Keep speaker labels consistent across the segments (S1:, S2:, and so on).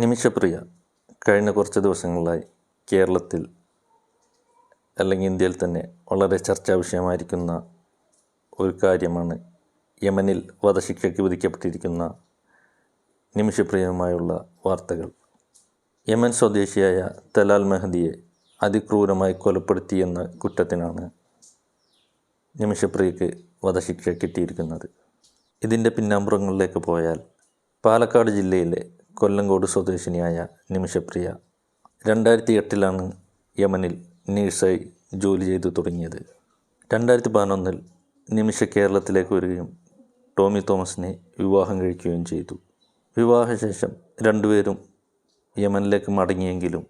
S1: നിമിഷപ്രിയ കഴിഞ്ഞ കുറച്ച് ദിവസങ്ങളായി കേരളത്തിൽ അല്ലെങ്കിൽ ഇന്ത്യയിൽ തന്നെ വളരെ ചർച്ചാ വിഷയമായിരിക്കുന്ന ഒരു കാര്യമാണ് യമനിൽ വധശിക്ഷയ്ക്ക് വിധിക്കപ്പെട്ടിരിക്കുന്ന നിമിഷപ്രിയവുമായുള്ള വാർത്തകൾ. യമൻ സ്വദേശിയായ തലാൽ മെഹദിയെ അതിക്രൂരമായി കൊലപ്പെടുത്തിയെന്ന കുറ്റത്തിനാണ് നിമിഷപ്രിയയ്ക്ക് വധശിക്ഷ കിട്ടിയിരിക്കുന്നത്. ഇതിന്റെ പിന്നാമ്പുറങ്ങളിലേക്ക് പോയാൽ പാലക്കാട് ജില്ലയിലെ കൊല്ലങ്കോട് സ്വദേശിനിയായ നിമിഷപ്രിയ. രണ്ടായിരത്തി എട്ടിലാണ് യമനിൽ നേഴ്സായി ജോലി ചെയ്തു തുടങ്ങിയത്. രണ്ടായിരത്തി പതിനൊന്നിൽ നിമിഷ കേരളത്തിലേക്ക് വരികയും ടോമി തോമസിനെ വിവാഹം കഴിക്കുകയും ചെയ്തു. വിവാഹശേഷം രണ്ടുപേരും യമനിലേക്ക് മടങ്ങിയെങ്കിലും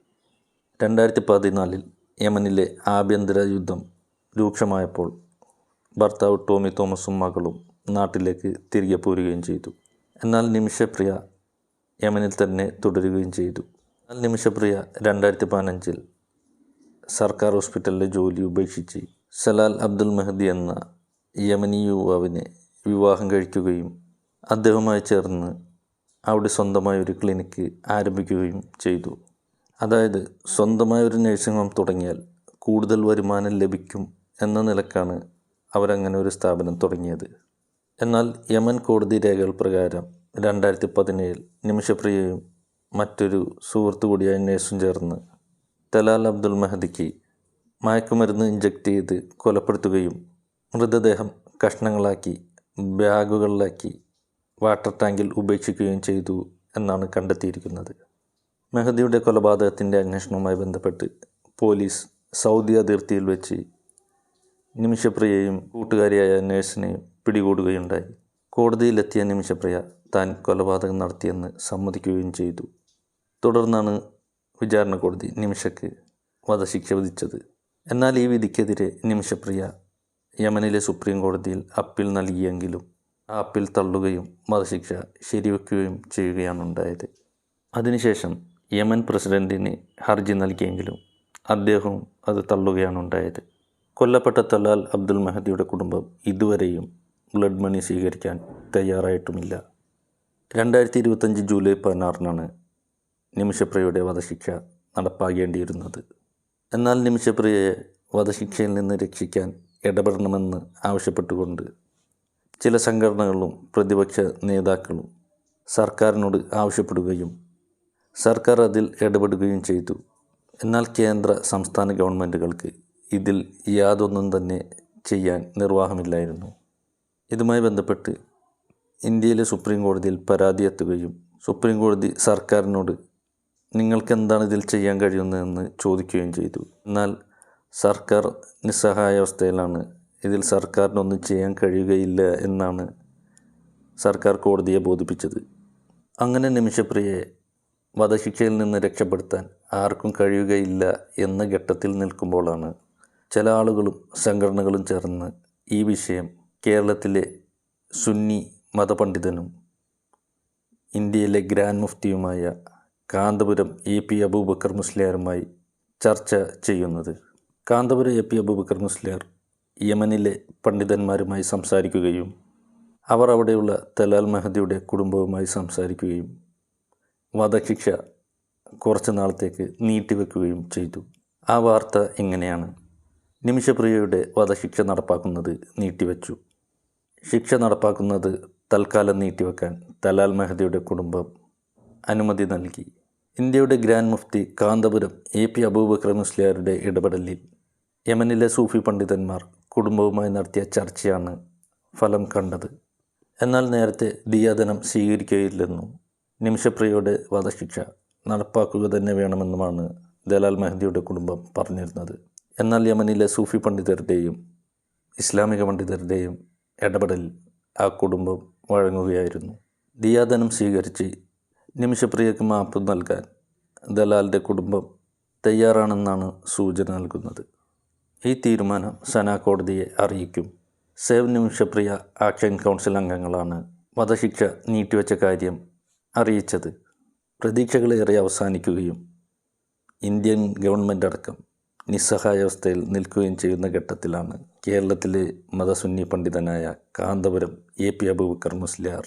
S1: രണ്ടായിരത്തി പതിനാലിൽ യമനിലെ ആഭ്യന്തര യുദ്ധം രൂക്ഷമായപ്പോൾ ഭർത്താവ് ടോമി തോമസും മകളും നാട്ടിലേക്ക് തിരികെ പോരുകയും ചെയ്തു. എന്നാൽ നിമിഷപ്രിയ യമനിൽ തന്നെ തുടരുകയും ചെയ്തു. എന്നാൽ നിമിഷപ്രിയ രണ്ടായിരത്തി പതിനഞ്ചിൽ സർക്കാർ ഹോസ്പിറ്റലിലെ ജോലി ഉപേക്ഷിച്ച് സലാൽ അബ്ദുൽ മെഹദി എന്ന യമനി യുവാവിനെ വിവാഹം കഴിക്കുകയും അദ്ദേഹവുമായി ചേർന്ന് അവിടെ സ്വന്തമായ ഒരു ക്ലിനിക്ക് ആരംഭിക്കുകയും ചെയ്തു. അതായത് സ്വന്തമായ ഒരു നഴ്സിംഗ് ഹോം തുടങ്ങിയാൽ കൂടുതൽ വരുമാനം ലഭിക്കും എന്ന നിലക്കാണ് അവരങ്ങനെ ഒരു സ്ഥാപനം തുടങ്ങിയത്. എന്നാൽ യമൻ കോടതി രേഖകൾ പ്രകാരം രണ്ടായിരത്തി പതിനേഴിൽ നിമിഷപ്രിയയും മറ്റൊരു സുഹൃത്തു കൂടിയായ നേഴ്സും ചേർന്ന് തലാൽ അബ്ദുൽ മെഹദിക്ക് മയക്കുമരുന്ന് ഇഞ്ചക്ട് ചെയ്ത് കൊലപ്പെടുത്തുകയും മൃതദേഹം കഷ്ണങ്ങളാക്കി ബാഗുകളിലാക്കി വാട്ടർ ടാങ്കിൽ ഉപേക്ഷിക്കുകയും ചെയ്തു എന്നാണ് കണ്ടെത്തിയിരിക്കുന്നത്. മെഹദിയുടെ കൊലപാതകത്തിന്റെ അന്വേഷണവുമായി ബന്ധപ്പെട്ട് പോലീസ് സൗദി അതിർത്തിയിൽ വെച്ച് നിമിഷപ്രിയയും കൂട്ടുകാരിയായ നേഴ്സിനെയും പിടികൂടുകയുണ്ടായി. കോടതിയിലെത്തിയ നിമിഷപ്രിയ താൻ കൊലപാതകം നടത്തിയെന്ന് സമ്മതിക്കുകയും ചെയ്തു. തുടർന്നാണ് വിചാരണ കോടതി നിമിഷയ്ക്ക് വധശിക്ഷ വിധിച്ചത്. എന്നാൽ ഈ വിധിക്കെതിരെ നിമിഷപ്രിയ യമനിലെ സുപ്രീം കോടതിയിൽ അപ്പീൽ നൽകിയെങ്കിലും ആ അപ്പീൽ തള്ളുകയും വധശിക്ഷ ശരിവെക്കുകയും ചെയ്യുകയാണ് ഉണ്ടായത്. അതിനുശേഷം യമൻ പ്രസിഡന്റിന് ഹർജി നൽകിയെങ്കിലും അദ്ദേഹവും അത് തള്ളുകയാണ് ഉണ്ടായത്. കൊല്ലപ്പെട്ട തലാൽ അബ്ദുൽ മെഹദിയുടെ കുടുംബം ഇതുവരെയും ബ്ലഡ് മണി സ്വീകരിക്കാൻ തയ്യാറായിട്ടുമില്ല. രണ്ടായിരത്തി ഇരുപത്തഞ്ച് ജൂലൈ പതിനാറിനാണ് നിമിഷപ്രിയയുടെ വധശിക്ഷ നടപ്പാകേണ്ടിയിരുന്നത്. എന്നാൽ നിമിഷപ്രിയയെ വധശിക്ഷയിൽ നിന്ന് രക്ഷിക്കാൻ ഇടപെടണമെന്ന് ആവശ്യപ്പെട്ടുകൊണ്ട് ചില സംഘടനകളും പ്രതിപക്ഷ നേതാക്കളും സർക്കാരിനോട് ആവശ്യപ്പെടുകയും സർക്കാർ അതിൽ ഇടപെടുകയും ചെയ്തു. എന്നാൽ കേന്ദ്ര സംസ്ഥാന ഗവൺമെന്റുകൾക്ക് ഇതിൽ യാതൊന്നും തന്നെ ചെയ്യാൻ നിർവാഹമില്ലായിരുന്നു. ഇതുമായി ബന്ധപ്പെട്ട് ഇന്ത്യയിലെ സുപ്രീം കോടതിയിൽ പരാതി എത്തുകയും സുപ്രീം കോടതി സർക്കാരിനോട് നിങ്ങൾക്ക് എന്താണ് ഇതിൽ ചെയ്യാൻ കഴിയുന്നതെന്ന് ചോദിക്കുകയും ചെയ്തു. എന്നാൽ സർക്കാർ നിസ്സഹായാവസ്ഥയിലാണ് ഇതിൽ സർക്കാരിനൊന്നും ചെയ്യാൻ കഴിയുകയില്ല എന്നാണ് സർക്കാർ കോടതിയെ ബോധിപ്പിച്ചത്. അങ്ങനെ നിമിഷപ്രിയയെ വധശിക്ഷയിൽ നിന്ന് രക്ഷപ്പെടുത്താൻ ആർക്കും കഴിയുകയില്ല എന്ന ഘട്ടത്തിൽ നിൽക്കുമ്പോഴാണ് ചില ആളുകളും സംഘടനകളും ചേർന്ന് ഈ വിഷയം കേരളത്തിലെ സുന്നി മതപണ്ഡിതനും ഇന്ത്യയിലെ ഗ്രാൻഡ് മുഫ്തിയുമായ കാന്തപുരം എ പി അബൂബക്കർ മുസ്ലിയാറുമായി ചർച്ച ചെയ്യുന്നത്. കാന്തപുരം എ പി അബൂബക്കർ മുസ്ലിയാർ യമനിലെ പണ്ഡിതന്മാരുമായി സംസാരിക്കുകയും അവർ അവിടെയുള്ള തലാൽ മെഹദിയുടെ കുടുംബവുമായി സംസാരിക്കുകയും വധശിക്ഷ കുറച്ച് നാളത്തേക്ക് നീട്ടിവെക്കുകയും ചെയ്തു. ആ വാർത്ത ഇങ്ങനെയാണ്. നിമിഷപ്രിയയുടെ വധശിക്ഷ നടപ്പാക്കുന്നത് നീട്ടിവെച്ചു. ശിക്ഷ നടപ്പാക്കുന്നത് തൽക്കാലം നീട്ടിവെക്കാൻ തലാൽ മെഹദിയുടെ കുടുംബം അനുമതി നൽകി. ഇന്ത്യയുടെ grand mufti Kanthapuram A P Abubakar മുസ്ലിയാരുടെ ഇടപെടലിൽ യമനിലെ സൂഫി പണ്ഡിതന്മാർ കുടുംബവുമായി നടത്തിയ ചർച്ചയാണ് ഫലം കണ്ടത്. എന്നാൽ നേരത്തെ ദിയാദനം സ്വീകരിക്കുകയില്ലെന്നും നിമിഷപ്രിയയുടെ വധശിക്ഷ നടപ്പാക്കുക തന്നെ വേണമെന്നുമാണ് ദലാൽ മെഹദിയുടെ കുടുംബം പറഞ്ഞിരുന്നത്. എന്നാൽ യമനിലെ സൂഫി പണ്ഡിതരുടെയും ഇസ്ലാമിക പണ്ഡിതരുടെയും ഇടപെടലിൽ ആ കുടുംബം വഴങ്ങുകയായിരുന്നു. ദിയാദനം സ്വീകരിച്ച് നിമിഷപ്രിയക്ക് മാപ്പ് നൽകാൻ ദലാലിന്റെ കുടുംബം തയ്യാറാണെന്നാണ് സൂചന നൽകുന്നത്. ഈ തീരുമാനം സന കോടതിയെ അറിയിക്കും. സേവ് നിമിഷപ്രിയ ആക്ഷൻ കൗൺസിൽ അംഗങ്ങളാണ് വധശിക്ഷ നീട്ടിവെച്ച കാര്യം അറിയിച്ചത്. പ്രതീക്ഷകളേറെ അവസാനിക്കുകയും ഇന്ത്യൻ ഗവൺമെന്റ് അടക്കം നിസ്സഹായാവസ്ഥയിൽ നിൽക്കുകയും ചെയ്യുന്ന ഘട്ടത്തിലാണ് കേരളത്തിലെ മതസുന്നി പണ്ഡിതനായ കാന്തപുരം എ പി അബൂബക്കർ മുസ്ലിയാർ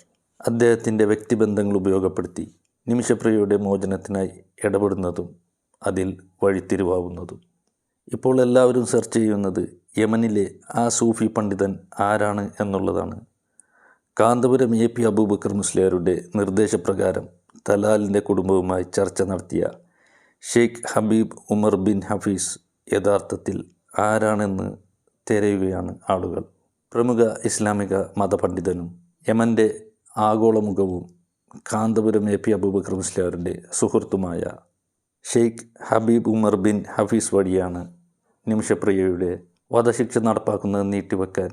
S1: അദ്ദേഹത്തിന്റെ വ്യക്തിബന്ധങ്ങൾ ഉപയോഗപ്പെടുത്തി നിമിഷപ്രിയയുടെ മോചനത്തിനായി ഇടപെടുന്നതും അതിൽ വഴിത്തിരിവാവുന്നതും. ഇപ്പോൾ എല്ലാവരും സെർച്ച് ചെയ്യുന്നത് യമനിലെ ആ സൂഫി പണ്ഡിതൻ ആരാണ് എന്നുള്ളതാണ്. കാന്തപുരം എ പി അബൂബക്കർ മുസ്ലിയാരുടെ നിർദ്ദേശപ്രകാരം തലാലിന്റെ കുടുംബവുമായി ചർച്ച നടത്തിയ Sheikh Habib Umar bin Hafiz യഥാർത്ഥത്തിൽ ആരാണെന്ന് തിരയുകയാണ് ആളുകൾ. പ്രമുഖ ഇസ്ലാമിക മതപണ്ഡിതനും യമന്റെ ആഗോളമുഖവും കാന്തപുരം എ പി അബൂബക്കർ മുസ്ലിയാറിന്റെ സുഹൃത്തുമായ Sheikh Habib Umar bin Hafiz വഴിയാണ് നിമിഷപ്രിയയുടെ വധശിക്ഷ നടപ്പാക്കുന്നത് നീട്ടിവെക്കാൻ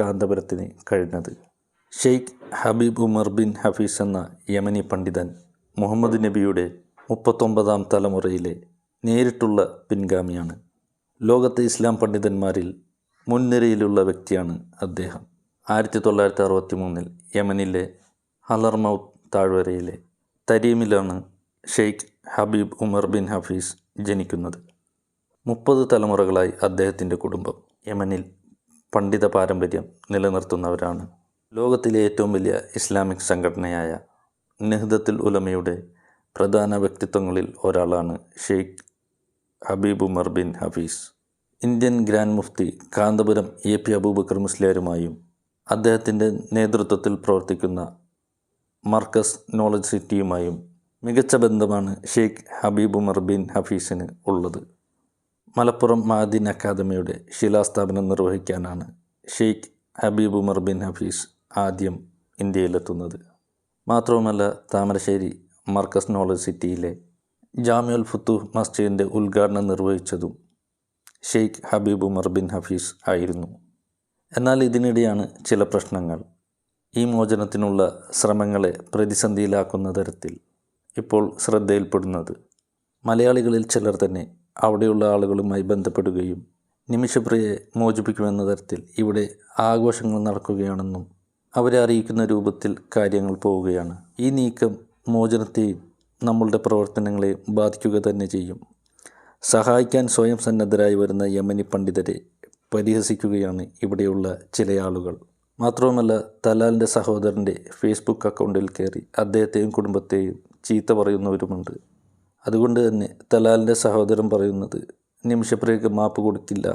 S1: കാന്തപുരത്തിന് കഴിഞ്ഞത്. Sheikh Habib Umar bin Hafiz എന്ന യമനി പണ്ഡിതൻ മുഹമ്മദ് നബിയുടെ മുപ്പത്തൊമ്പതാം തലമുറയിലെ നേരിട്ടുള്ള പിൻഗാമിയാണ്. ലോകത്തെ ഇസ്ലാം പണ്ഡിതന്മാരിൽ മുൻനിരയിലുള്ള വ്യക്തിയാണ് അദ്ദേഹം. ആയിരത്തി തൊള്ളായിരത്തി അറുപത്തി മൂന്നിൽ യമനിലെ ഹലർമൌത്ത് താഴ്വരയിലെ തരീമിലാണ് Sheikh Habib Umar bin Hafiz ജനിക്കുന്നത്. മുപ്പത് തലമുറകളായി അദ്ദേഹത്തിന്റെ കുടുംബം യമനിൽ പണ്ഡിത പാരമ്പര്യം നിലനിർത്തുന്നവരാണ്. ലോകത്തിലെ ഏറ്റവും വലിയ ഇസ്ലാമിക് സംഘടനയായ നെഹ്ദത്തുൽ ഉലമയുടെ പ്രധാന വ്യക്തിത്വങ്ങളിൽ ഒരാളാണ് Sheikh Habib Umar bin Hafiz. Indian grand mufti Kanthapuram A P Abubakar മുസ്ലിയാരുമായും അദ്ദേഹത്തിന്റെ നേതൃത്വത്തിൽ പ്രവർത്തിക്കുന്ന മർക്കസ് നോളജ് സിറ്റിയുമായും മികച്ച ബന്ധമാണ് ഷെയ്ഖ് ഹബീബ് ഉമർ ബിൻ ഹഫീസിന് ഉള്ളത്. മലപ്പുറം മാദിൻ അക്കാദമിയുടെ ശിലാസ്ഥാപനം നിർവഹിക്കാനാണ് Sheikh Habib Umar bin Hafiz ആദ്യം ഇന്ത്യയിലെത്തുന്നത്. മാത്രവുമല്ല താമരശ്ശേരി മർക്കസ് നോളജ് സിറ്റിയിലെ ജാമ്യുൽ ഫുത്തു മസ്ജിദിന്റെ ഉദ്ഘാടനം നിർവഹിച്ചതും Sheikh Habib Umar bin Hafiz ആയിരുന്നു. എന്നാൽ ഇതിനിടെയാണ് ചില പ്രശ്നങ്ങൾ. ഈ മോചനത്തിനുള്ള ശ്രമങ്ങളെ പ്രതിസന്ധിയിലാക്കുന്ന തരത്തിൽ ഇപ്പോൾ ശ്രദ്ധയിൽപ്പെടുന്നത്. മലയാളികളിൽ ചിലർ തന്നെ അവിടെയുള്ള ആളുകളുമായി ബന്ധപ്പെടുകയും നിമിഷപ്രിയെ മോചിപ്പിക്കുമെന്ന തരത്തിൽ ഇവിടെ ആഘോഷങ്ങൾ നടക്കുകയാണെന്നും അവരെ അറിയിക്കുന്ന രൂപത്തിൽ കാര്യങ്ങൾ പോവുകയാണ്. ഈ നീക്കം മോചനത്തെയും നമ്മളുടെ പ്രവർത്തനങ്ങളെയും ബാധിക്കുക തന്നെ ചെയ്യും. സഹായിക്കാൻ സ്വയം സന്നദ്ധരായി വരുന്ന യമനി പണ്ഡിതരെ പരിഹസിക്കുകയാണ് ഇവിടെയുള്ള ചില ആളുകൾ. മാത്രവുമല്ല തലാലിന്റെ സഹോദരന്റെ ഫേസ്ബുക്ക് അക്കൗണ്ടിൽ കയറി അദ്ദേഹത്തെയും കുടുംബത്തെയും ചീത്ത പറയുന്നവരുമുണ്ട്. അതുകൊണ്ട് തന്നെ തലാലിന്റെ സഹോദരൻ പറയുന്നത് നിമിഷപ്രിയക്ക് മാപ്പ് കൊടുക്കില്ല.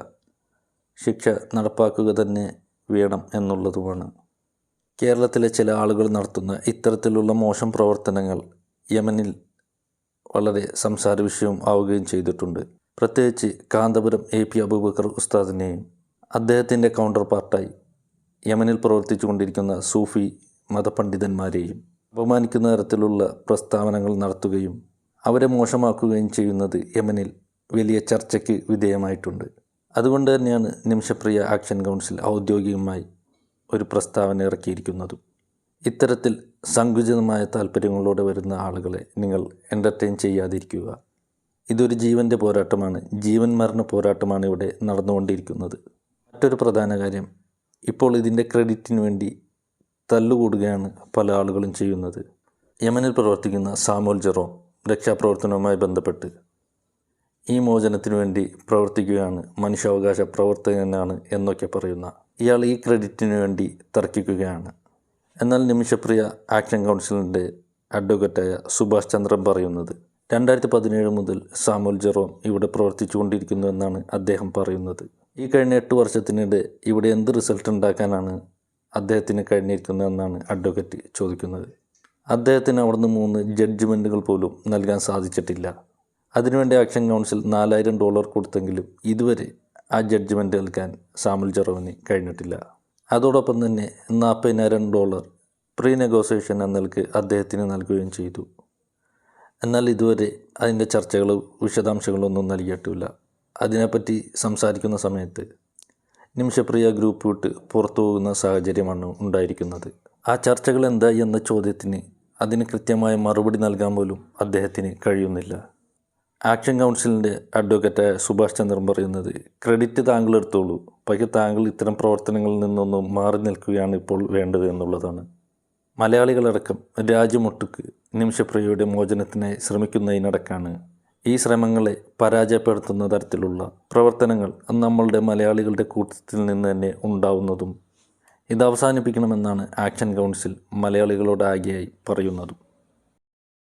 S1: ശിക്ഷ നടപ്പാക്കുക തന്നെ വേണം എന്നുള്ളതുമാണ്. കേരളത്തിലെ ചില ആളുകൾ നടത്തുന്ന ഇത്തരത്തിലുള്ള മോശം പ്രവർത്തനങ്ങൾ യമനിൽ വളരെ സംസാര വിഷയവും ആവുകയും ചെയ്തിട്ടുണ്ട്. പ്രത്യേകിച്ച് കാന്തപുരം എ പി അബൂബക്കർ ഉസ്താദിനെയും അദ്ദേഹത്തിന്റെ കൗണ്ടർ പാർട്ടായി യമനിൽ പ്രവർത്തിച്ചു കൊണ്ടിരിക്കുന്ന സൂഫി മതപണ്ഡിതന്മാരെയും അപമാനിക്കുന്ന തരത്തിലുള്ള പ്രസ്താവനകൾ നടത്തുകയും അവരെ മോശമാക്കുകയും ചെയ്യുന്നത് യമനിൽ വലിയ ചർച്ചയ്ക്ക് വിധേയമായിട്ടുണ്ട്. അതുകൊണ്ട് തന്നെയാണ് നിമിഷപ്രിയ ആക്ഷൻ കൗൺസിൽ ഔദ്യോഗികമായി ഒരു പ്രസ്താവന ഇറക്കിയിരിക്കുന്നതും. ഇത്തരത്തിൽ സങ്കുചിതമായ താല്പര്യങ്ങളോടെ വരുന്ന ആളുകളെ നിങ്ങൾ എന്റർടൈൻ ചെയ്യാതിരിക്കുക. ഇതൊരു ജീവന്റെ പോരാട്ടമാണ്. ജീവൻ മരണ പോരാട്ടമാണ് ഇവിടെ നടന്നുകൊണ്ടിരിക്കുന്നത്. മറ്റൊരു പ്രധാന കാര്യം ഇപ്പോൾ ഇതിന്റെ ക്രെഡിറ്റിന് വേണ്ടി തല്ലുകൂടുകയാണ് പല ആളുകളും ചെയ്യുന്നത്. യമനിൽ പ്രവർത്തിക്കുന്ന സാമോൽ ജെറോ രക്ഷാപ്രവർത്തനവുമായി ബന്ധപ്പെട്ട് ഈ മോചനത്തിനു വേണ്ടി പ്രവർത്തിക്കുകയാണ്. മനുഷ്യാവകാശ പ്രവർത്തകനാണ് എന്നൊക്കെ പറയുന്ന ഇയാൾ ഈ ക്രെഡിറ്റിന് വേണ്ടി തർക്കിക്കുകയാണ്. എന്നാൽ നിമിഷപ്രിയ ആക്ഷൻ കൗൺസിലിന്റെ അഡ്വക്കറ്റായ സുഭാഷ് ചന്ദ്രൻ പറയുന്നത് രണ്ടായിരത്തി പതിനേഴ് മുതൽ സാമുൽ ജെറോം ഇവിടെ പ്രവർത്തിച്ചു കൊണ്ടിരിക്കുന്നു എന്നാണ് അദ്ദേഹം പറയുന്നത്. ഈ കഴിഞ്ഞ എട്ട് വർഷത്തിനിടെ ഇവിടെ എന്ത് റിസൾട്ട് ഉണ്ടാക്കാനാണ് അദ്ദേഹത്തിന് കഴിഞ്ഞിരിക്കുന്നതെന്നാണ് അഡ്വക്കേറ്റ് ചോദിക്കുന്നത്. അദ്ദേഹത്തിന് അവിടുന്ന് മൂന്ന് ജഡ്ജ്മെന്റുകൾ പോലും നൽകാൻ സാധിച്ചിട്ടില്ല. അതിനുവേണ്ടി ആക്ഷൻ കൗൺസിൽ നാലായിരം ഡോളർ കൊടുത്തെങ്കിലും ഇതുവരെ ആ ജഡ്ജ്മെന്റ് നൽകാൻ സാമുൽ ജെറോവിന് കഴിഞ്ഞിട്ടില്ല. അതോടൊപ്പം തന്നെ നാൽപ്പതിനായിരം ഡോളർ പ്രീ നെഗോസിയേഷൻ എന്ന നിലയ്ക്ക് അദ്ദേഹത്തിന് നൽകുകയും ചെയ്തു. എന്നാൽ ഇതുവരെ അതിന്റെ ചർച്ചകളോ വിശദാംശങ്ങളൊന്നും നൽകിയിട്ടില്ല. അതിനെപ്പറ്റി സംസാരിക്കുന്ന സമയത്ത് നിമിഷപ്രിയ ഗ്രൂപ്പ് വിട്ട് പുറത്തു പോകുന്ന സാഹചര്യമാണ് ഉണ്ടായിരിക്കുന്നത്. ആ ചർച്ചകൾ എന്തായി എന്ന ചോദ്യത്തിന് അതിന് കൃത്യമായ മറുപടി നൽകാൻ പോലും അദ്ദേഹത്തിന് കഴിയുന്നില്ല. ആക്ഷൻ കൗൺസിലിന്റെ അഡ്വക്കേറ്റ് സുഭാഷ് ചന്ദ്രൻ പറയുന്നത് ക്രെഡിറ്റ് താങ്കൾ എടുത്തോളൂ. പക്ഷേ താങ്കൾ ഇത്തരം പ്രവർത്തനങ്ങളിൽ നിന്നൊന്നും മാറി നിൽക്കുകയാണ് ഇപ്പോൾ വേണ്ടത് എന്നുള്ളതാണ്. മലയാളികളടക്കം രാജ്യമൊട്ടുക്ക് നിമിഷപ്രിയയുടെ മോചനത്തിനായി ശ്രമിക്കുന്നതിനടക്കാണ്. ഈ ശ്രമങ്ങളെ പരാജയപ്പെടുത്തുന്ന തരത്തിലുള്ള പ്രവർത്തനങ്ങൾ നമ്മളുടെ മലയാളികളുടെ കൂട്ടത്തിൽ നിന്ന് തന്നെ ഉണ്ടാവുന്നതും ഇത് അവസാനിപ്പിക്കണമെന്നാണ് ആക്ഷൻ കൗൺസിൽ മലയാളികളോടാകെയായി പറയുന്നതും.